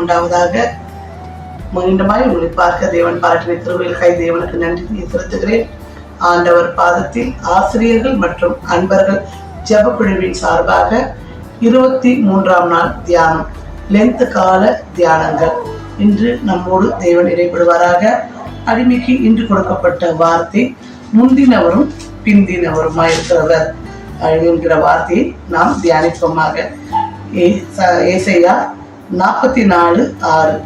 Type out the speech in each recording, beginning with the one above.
உண்டாவதாக. மீண்டுமாய் உங்களை பார்க்க தேவன் பாராட்டின திருவிழாய் தேவனுக்கு நன்றி செலுத்துகிறேன். ஆண்டவர் பாதத்தில் ஆசிரியர்கள் மற்றும் அன்பர்கள் ஜபக்குழுவின் சார்பாக இருபத்தி மூன்றாம் நாள் தியானம் லென்த் கால தியானங்கள். இன்று நம்மோடு தேவன் இடைப்படுவாராக. அடிமைக்கு இன்று கொடுக்கப்பட்ட வார்த்தை முந்தினவரும் பிந்தினவருமாய் இருக்கிறவர் என்கிற வார்த்தையை நாம் தியானிப்போமாக. ஏசையா நாற்பத்தி நாலு ஆறு.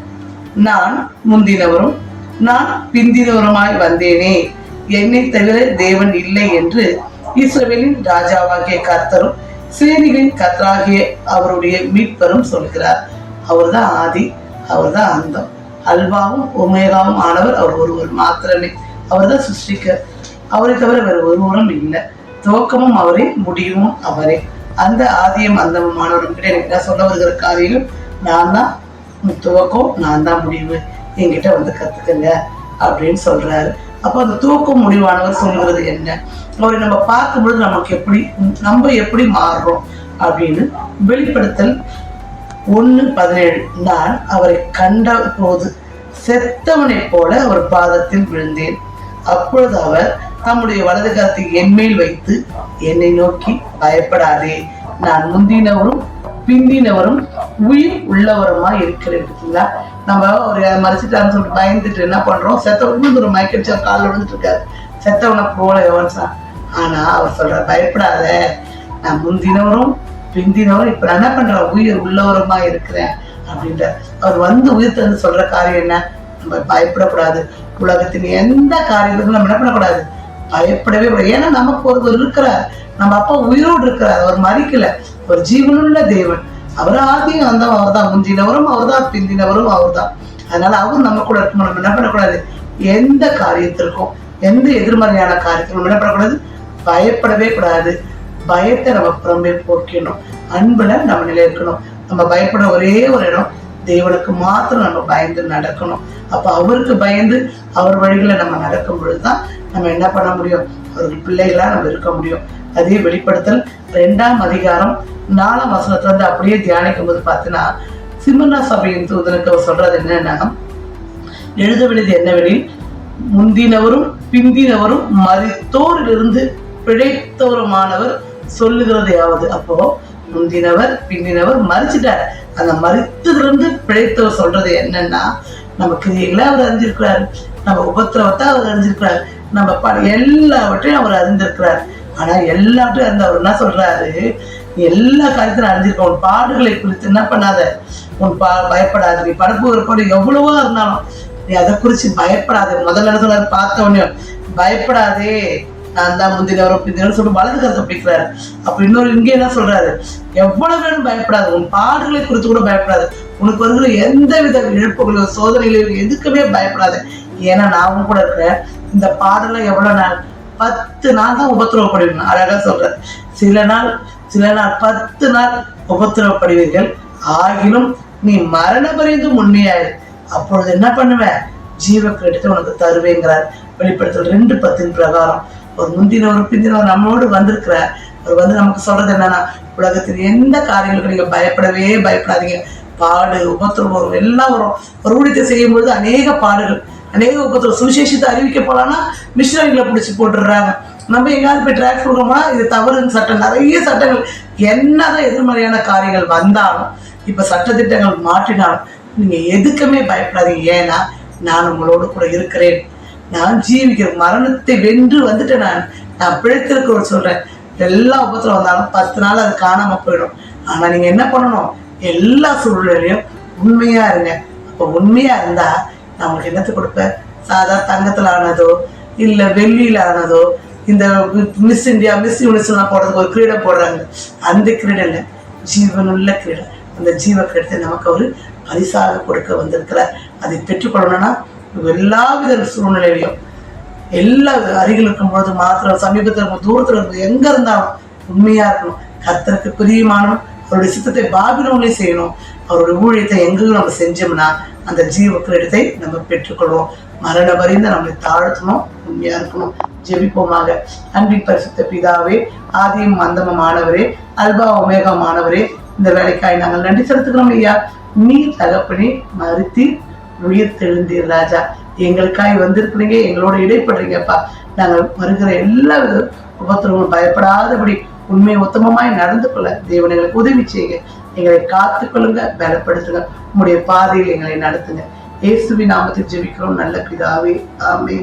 நான் முந்தினவரும் நான் பிந்தினவருமாய் வந்தேனே. என்னை தவிர தேவன் இல்லை என்று இஸ்ரவேலின் ராஜாவாகிய கர்த்தரும் சேனிகளின் கர்த்தராகிய அவருடைய மீட்பரும் சொல்கிறார். அவர்தான் ஆதி அவர்தான் அந்தம். அல்வாவும் ஒமேகாவும் ஆனவர் அவர் ஒருவர் மாத்திரமே. அவர்தான் சிருஷ்டிக்க அவரை தவிர வேறு ஒருவரும் இல்லை. துவக்கமும் அவரே முடிவும் அவரே. அந்த ஆதியம் அந்தமுமானவரும் கிட்ட எனக்கு என்ன சொல்ல வருகிற காரியம் நான் தான் துவக்கம் நான் தான் முடிவு. என்கிட்ட வந்து கத்துக்கங்க அப்படின்னு சொல்றாரு. அப்போ அந்த தூக்கம் முடிவானவர் சொல்றது என்ன? அவரை நம்ம பார்க்கும்பொழுது நமக்கு எப்படி நம்ம எப்படி மாறுறோம் அப்படின்னு வெளிப்படுத்தல் ஒன்று பதினேழு. நான் அவரை கண்ட போது செத்தவனைப் போல அவர் பாதத்தில் விழுந்தேன். அப்பொழுது அவர் தம்முடைய வலது கரத்தை என்மேல் வைத்து என்னை நோக்கி பயப்படாதே. நான் முந்தினவரும் பிந்தினவரும் உயிர் உள்ளவருமா இருக்கிறேன் பார்த்தீங்களா நம்ம ஒரு மறைச்சிட்டான்னு சொல்லிட்டு பயந்துட்டு என்ன பண்றோம்? செத்தவனுக்கு ஒரு மயக்கடிச்சா கால் விழுந்துட்டு இருக்காரு செத்தவனை போல எவன்சா ஆனா அவர் சொல்ற பயப்படாத. நான் முந்தினவரும் பிந்தினவரும் இப்ப நான் என்ன பண்றேன்? உயிர் உள்ளவருமா இருக்கிறேன். அப்படின்ற அவர் வந்து உயிர் தந்து சொல்ற காரியம் என்ன? நம்ம பயப்படக்கூடாது. உலகத்தின் எந்த காரியத்துக்கும் நம்ம என்ன பண்ணக்கூடாது? பயப்படவே கூடாது. ஏன்னா நமக்கு ஒருவர் இருக்கிறார். நம்ம அப்பா உயிரோடு இருக்கிறார். அவர் மறிக்கல. ஒரு ஜீவனுள்ள தேவன். அவர் ஆதியும் அந்த அவர் தான் முந்தினவரும் அவர் தான் பிந்தினவரும் அவர் தான் அதனால அவர் நம்ம கூட இருக்கணும் நம்ம என்ன பண்ணக்கூடாது எந்த காரியத்திற்கும் எந்த எதிர்மறையான காரியத்திற்கும் நம்ம என்ன பண்ணக்கூடாது பயப்படவே கூடாது. பயத்தை நம்ம புறம்பே போக்கணும் அன்புல நம்ம நிலைக்கணும் நம்ம பயப்பட ஒரே ஒரு இடம் தேவனுக்கு மாத்திரம் நம்ம பயந்து நடக்கணும். அப்ப அவருக்கு பயந்து அவர் வழிகளை நம்ம நடக்கும் பொழுதுதான் நம்ம என்ன பண்ண முடியும்? அவருக்கு பிள்ளைகளா நம்ம இருக்க முடியும். அதே வெளிப்படுத்தல் ரெண்டாம் அதிகாரம் நாலாம் வசனத்துல இருந்து அப்படியே தியானிக்கும் போது பார்த்தீங்கன்னா சிம்மனா சபையின் தூதனுக்கு அவர் சொல்றது என்னன்னா எழுத வேண்டியது என்னவெனில் முந்தினவரும் பிந்தினவரும் மறித்தோரிலிருந்து பிழைத்தவருமானவர் சொல்லுகிறதையாவது அப்போ முந்தினவர் பிந்தினவர் மறிச்சிட்டார். அந்த மறித்ததிலிருந்து பிழைத்தவர் சொல்றது என்னன்னா நம்ம கிரியைகளை அவர் அறிஞ்சிருக்கிறார். நம்ம உபத்திரவத்தை அவர் அறிஞ்சிருக்கிறார். நம்ம ப எல்லாவற்றையும் அவர் அறிந்திருக்கிறார். ஆனா எல்லாத்தையும் அந்த அவர் என்ன சொல்றாரு? எல்லா காரியத்திலும் அறிஞ்சிருக்க உன் பாடுகளை குறித்து என்ன பண்ணாத? உன் பா பயப்படாத. நீ படப்பு ஒரு எவ்வளவோ இருந்தாலும் நீ அதை குறித்து பயப்படாத. முதல்ல என்ன சொன்னாரு பார்த்த உடனே பயப்படாதே. நான் தான் முந்தினவரும் பிந்தினவரும் சொல்லி வலது கருத்தை பிடிக்கிறாரு. அப்ப இன்னொரு இங்கே என்ன சொல்றாரு? எவ்வளவு வேணும் பயப்படாது. உன் பாடுகளை குறித்து கூட பயப்படாது. உனக்கு வருகிற எந்த வித இழப்புகளோ சோதனைகளையும் எதுக்குமே பயப்படாது. ஏன்னா நான் கூட இருக்கிறேன் இந்த பாடலை எவ்வளவு நாள் பத்து நாள் தான் உபத்திரவப்படுவீங்க அழகா சொல்றேன் சில நாள் சில நாள் பத்து நாள் உபத்திரவப்படுவீர்கள். ஆகிலும் நீ மரண பரிந்து உண்மையாயிரு அப்பொழுது என்ன பண்ணுவேன்? ஜீவ எடுத்து உனக்கு தருவேங்கிறார். வெளிப்படுத்தல் ரெண்டு பத்தின் பிரகாரம். ஒரு முந்தினவர் பிந்தினவர் நம்மோடு வந்திருக்கிறார். அவர் வந்து நமக்கு சொல்றது என்னன்னா உலகத்தில் எந்த காரியங்களுக்கு நீங்க பயப்படவே பயப்படாதீங்க. பாடு உபத்திரம் வரும் எல்லாம் வரும். ஒரு ஊழியத்தை செய்யும் அநேக பாடுகள். அநேக உபத்திரம் சுவிசேஷத்தை அறிவிக்க மிஷினரிகளை பிடிச்சி போட்டுடுறாங்க. நம்ம எங்காவது போய் ட்ராக் கொடுக்கோமா இது தவறுன்னு சட்டம். நிறைய சட்டங்கள். என்னதான் எதிர்மறையான காரியங்கள் வந்தாலும் இப்ப சட்டத்திட்டங்கள் மாற்றினாலும் நீங்க எதுக்குமே பயப்படாதீங்க. ஏன்னா நான் உங்களோடு கூட இருக்கிறேன். நான் ஜீவிக்கிற மரணத்தை வென்று வந்துட்டேன் நான். நான் பிழைத்திருக்க ஒரு சொல்றேன். எல்லா உபத்திரம் வந்தாலும் பத்து நாள் அது காணாம போயிடும். ஆனா நீங்க என்ன பண்ணணும்? எல்லா சூழ்நிலையும் உண்மையா இருங்க. அப்போ உண்மையா இருந்தா நான் உங்களுக்கு என்னத்தை கொடுப்பேன் சாதா தங்கத்துல ஆனதோ இல்ல வெள்ளியில ஆனதோ இந்த மிஸ் இந்தியா மிஸ் யூனிவர்ஸ்லாம் போடுறதுக்கு ஒரு கிரீடை போடுறாங்க. அந்த கிரீடம் இல்லை. ஜீவனுள்ள கிரீடை அந்த ஜீவ கிரீடத்தை நமக்கு ஒரு பரிசாக கொடுக்க வந்திருக்கிறார் அதை பெற்றுக்கொள்ளணும்னா எல்லாவித சூழ்நிலையிலையும் எல்லா அருகில் இருக்கும்பொழுது மாத்திரம் சமீபத்தில் இருக்கும் தூரத்தில் இருக்கும் எங்க இருந்தாலும் உண்மையா இருக்கணும். கத்தருக்கு பிரியமானவன் அவருடைய சித்தத்தை பாபிலோன்லயே செய்யணும். அவருடைய ஊழியத்தை எங்கேயும் நம்ம செஞ்சோம்னா அந்த ஜீவ கிரீடத்தை நம்ம பெற்றுக்கொள்வோம். மரண வரைந்து நம்மளை தாழ்த்தணும் உண்மையா இருக்கணும். ஜெபிப்போமாக. அன்பின் பரிசுத்த பிதாவே ஆதியும் மந்தம மாணவரே அல்பா ஒமேகா மாணவரே இந்த வேலைக்காய் நாங்கள் நன்றி செலுத்துக்கிறோம் ஐயா. நீ தகப்பனே மறுத்தி உயிர் தெழுந்தீர் ராஜா. எங்களுக்காய் வந்திருக்கிறீங்க எங்களோட இடைப்படுறீங்கப்பா நாங்கள் வருகிற எல்லா உபத்திரங்களும் உபத்திரமும் பயப்படாதபடி உண்மை உத்தமமாய் நடந்து கொள்ள தேவன் எங்களுக்கு உதவி செய்யுங்க. எங்களை காத்துக் கொள்ளுங்க பலப்படுத்துங்க. உங்களுடைய பாதையில் எங்களை நடத்துங்க. இயேசுவி நாமத்தில் ஜெபிக்கிறோம். நல்ல பிதாவே ஆமே